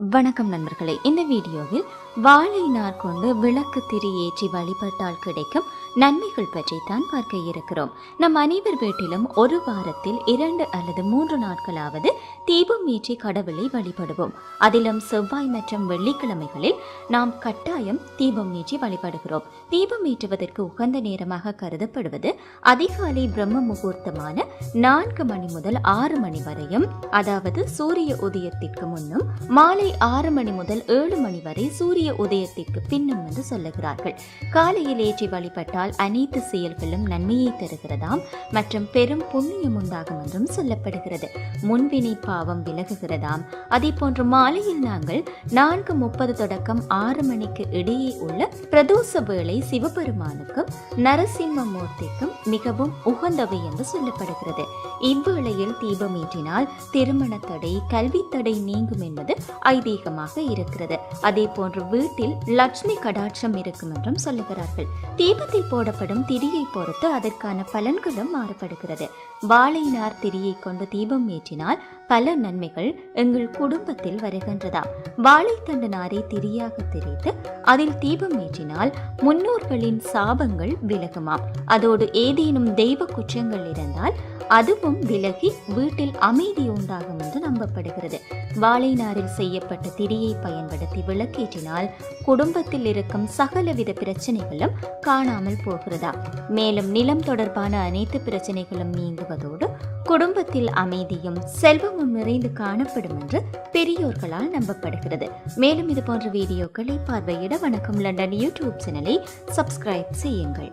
வணக்கம் நண்பர்களே. இந்த வீடியோவில் வாழை நார் கொண்டு விளக்கு திரி ஏற்றி வழிபட்டால் கிடைக்கும் நன்மைகள் பற்றி தான் பார்க்க இருக்கிறோம். நம் அனைவர் வீட்டிலும் ஒரு வாரத்தில் இரண்டு அல்லது மூன்று நாட்களாவது தீபம் ஏற்றி கடவுளை வழிபடுவோம். அதிலும் செவ்வாய் மற்றும் வெள்ளிக்கிழமைகளில் நாம் கட்டாயம் தீபம் ஏற்றி வழிபடுகிறோம். தீபம் ஏற்றுவதற்கு உகந்த நேரமாக கருதப்படுவது அதிகாலை பிரம்ம முகூர்த்தமான நான்கு மணி முதல் ஆறு மணி வரையும் அதாவது சூரிய உதயத்திற்கு முன்னும் மாலை ஆறு மணி முதல் ஏழு மணி வரை சூரிய உதயத்திற்கு பின்னும் என்று சொல்லுகிறார்கள். காலையில் ஏற்றி வழிபட்டால் அனைத்து செயல்களும் நன்மையை தருகிறதாம் மற்றும் பெரும் புண்ணியம் உண்டாகும் என்றும் சொல்லப்படுகிறது. முன்வினை பாவம் விலகுகிறதாம். அதே போன்று மாலையில் நாங்கள் நான்கு முப்பது தொடக்கம் ஆறு மணிக்கு இடையே உள்ள பிரதோஷ வேளை சிவபெருமானுக்கும் நரசிம்மமூர்த்திக்கும் மிகவும் உகந்தவை என்று சொல்லப்படுகிறது. இவ்வேளையில் தீபம் ஏற்றினால் திருமண தடை கல்வி தடை நீங்கும் என்பது ஐதீகமாக இருக்கிறது. அதே போன்று வீட்டில் லட்சுமி கடாட்சம் இருக்கும் என்றும் சொல்லுகிறார்கள். தீபத்தில் போடப்படும் திரியை பொறுத்து அதற்கான பலன்களும் மாறுபடுகிறது. வாழையினார் திரியை கொண்டு தீபம் ஏற்றினால் பல நன்மைகள் எங்கள் குடும்பத்தில் வருகின்றதா? வாழைத்தண்டு நாரை திரியாக திரித்து அதில் தீபம் ஏற்றினால் முன்னோர்களின் சாபங்கள் விலகுமாம். அதோடு ஏதேனும் தெய்வ குற்றங்கள் இருந்தால் அதுவும் விலகி வீட்டில் அமைதி உண்டாகும் என்று நம்பப்படுகிறது. வாழை நாரில் செய்யப்பட்ட திரியை பயன்படுத்தி விளக்கேற்றினால் குடும்பத்தில் இருக்கும் சகலவித பிரச்சனைகளும் காணாமல் போகிறதா? மேலும் நிலம் தொடர்பான அனைத்து பிரச்சனைகளும் நீங்குவதோடு குடும்பத்தில் அமைதியும் செல்வமும் நிறைந்து காணப்படும் என்று பெரியோர்களால் நம்பப்படுகிறது. மேலும் இது போன்ற வீடியோக்களை பார்வையிட வணக்கம் லண்டன் யூடியூப் சேனலை சப்ஸ்கிரைப் செய்யுங்கள்.